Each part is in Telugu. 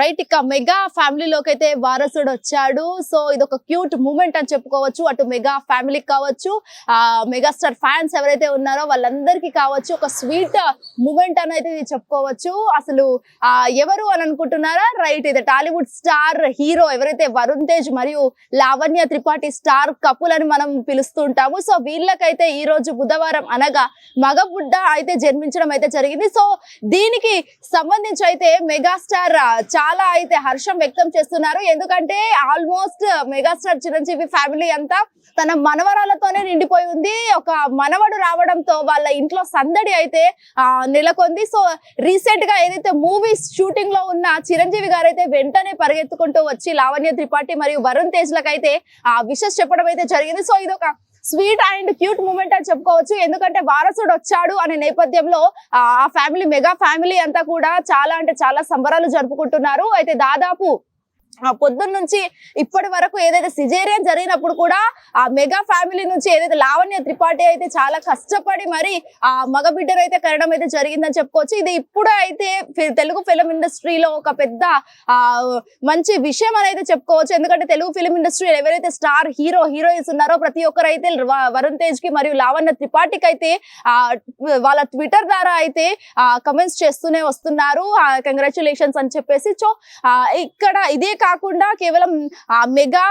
రైట్ ఇక మెగా ఫ్యామిలీలోకి అయితే వారసుడు వచ్చాడు. సో ఇది ఒక క్యూట్ మూమెంట్ అని చెప్పుకోవచ్చు. అటు మెగా ఫ్యామిలీ కావచ్చు ఆ మెగాస్టార్ ఫ్యాన్స్ ఎవరైతే ఉన్నారో వాళ్ళందరికీ కావచ్చు ఒక స్వీట్ మూమెంట్ అని అయితే ఇది చెప్పుకోవచ్చు. అసలు ఆ ఎవరు అని అనుకుంటున్నారా? రైట్ ఇది టాలీవుడ్ స్టార్ హీరో ఎవరైతే వరుణ్ తేజ్ మరియు లావణ్య త్రిపాఠి స్టార్ కపుల్ అని మనం పిలుస్తూ ఉంటాము సో వీళ్ళకైతే ఈ రోజు బుధవారం అనగా మగబుడ్డ అయితే జన్మించడం అయితే జరిగింది. సో దీనికి సంబంధించి అయితే మెగాస్టార్ చాలా చాలా అయితే హర్షం వ్యక్తం చేస్తున్నారు. ఎందుకంటే ఆల్మోస్ట్ మెగాస్టార్ చిరంజీవి ఫ్యామిలీ అంతా తన మనవరాలతోనే నిండిపోయి ఉంది. ఒక మనవడు రావడంతో వాళ్ళ ఇంట్లో సందడి అయితే ఆ, నెలకొంది. సో రీసెంట్గా ఏదైతే మూవీస్ షూటింగ్లో ఉన్న చిరంజీవి గారు అయితే వెంటనే పరిగెత్తుకుంటూ వచ్చి లావణ్య త్రిపాఠి మరియు వరుణ్ తేజ్ లకైతే ఆ విషెస్ చెప్పడం అయితే జరిగింది. సో ఇది ఒక స్వీట్ అండ్ క్యూట్ మూమెంట్ అని చెప్పుకోవచ్చు. ఎందుకంటే వారసుడు వచ్చాడు అనే నేపథ్యంలో ఆ ఫ్యామిలీ మెగా ఫ్యామిలీ అంతా కూడా చాలా అంటే చాలా సంబరాలు జరుపుకుంటున్నారు. అయితే దాదాపు పొద్దున్న నుంచి ఇప్పటి వరకు ఏదైతే సిజేరియన్ జరిగినప్పుడు కూడా ఆ మెగా ఫ్యామిలీ నుంచి ఏదైతే లావణ్య త్రిపాఠి అయితే చాలా కష్టపడి మరి ఆ మగ బిడ్డను అయితే కనడం అయితే జరిగిందని చెప్పుకోవచ్చు. ఇది ఇప్పుడు అయితే తెలుగు ఫిలిం ఇండస్ట్రీలో ఒక పెద్ద ఆ మంచి విషయం అని అయితే చెప్పుకోవచ్చు. ఎందుకంటే తెలుగు ఫిలిం ఇండస్ట్రీలో ఎవరైతే స్టార్ హీరో హీరోయిన్స్ ఉన్నారో ప్రతి ఒక్కరు అయితే వరుణ్ తేజ్కి మరియు లావణ్య త్రిపాఠికి అయితే ఆ వాళ్ళ ట్విట్టర్ ద్వారా అయితే ఆ కమెంట్స్ చేస్తూనే వస్తున్నారు. కంగ్రాచులేషన్స్ అని చెప్పేసి. సో ఇక్కడ ఇదే కాకుండా కేవలం ఆ మెగా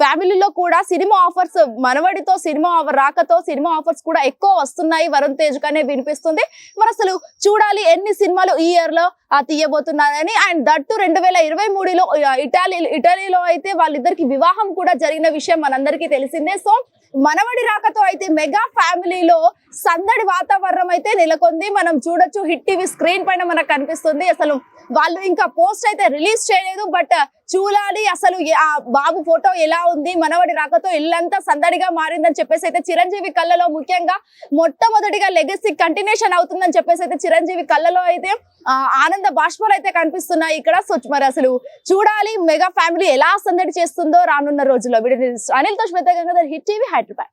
ఫ్యామిలీలో కూడా సినిమా ఆఫర్స్ మనవడితో సినిమా రాకతో సినిమా ఆఫర్స్ కూడా ఎక్కువ వస్తున్నాయి. వరుణ్ తేజ్ కనే వినిపిస్తుంది. మరి అసలు చూడాలి ఎన్ని సినిమాలు ఈ ఇయర్లో ఆ, తీయబోతున్నారని. అండ్ దట్టు రెండు వేల ఇరవై మూడులో ఇటాలీ ఇటలీలో అయితే వాళ్ళిద్దరికి వివాహం కూడా జరిగిన విషయం మనందరికీ తెలిసిందే. సో మనవడి రాకతో అయితే మెగా ఫ్యామిలీలో సందడి వాతావరణం అయితే నెలకొంది. మనం చూడొచ్చు హిట్ టీవీ స్క్రీన్ పైన మనకు కనిపిస్తుంది. అసలు వాళ్ళు ఇంకా పోస్ట్ అయితే రిలీజ్ చేయలేదు బట్ చూడాలి అసలు ఆ బాబు ఫోటో ఎలా ఉంది మనవడి రాకతో ఇల్లంతా సందడిగా మారిందని చెప్పేసి అయితే చిరంజీవి కళ్ళలో ముఖ్యంగా మొట్టమొదటిగా లెగసీ కంటిన్యూషన్ అవుతుందని చెప్పేసి అయితే చిరంజీవి కళ్ళలో అయితే ఆనంద బాష్పాలు అయితే కనిపిస్తున్నాయి ఇక్కడ. సో మరి అసలు చూడాలి మెగా ఫ్యామిలీ ఎలా సందడి చేస్తుందో రానున్న రోజుల్లో. వీడియో అనిల్ తోష్ మెత్త Gangadhar hit TV Hyderabad.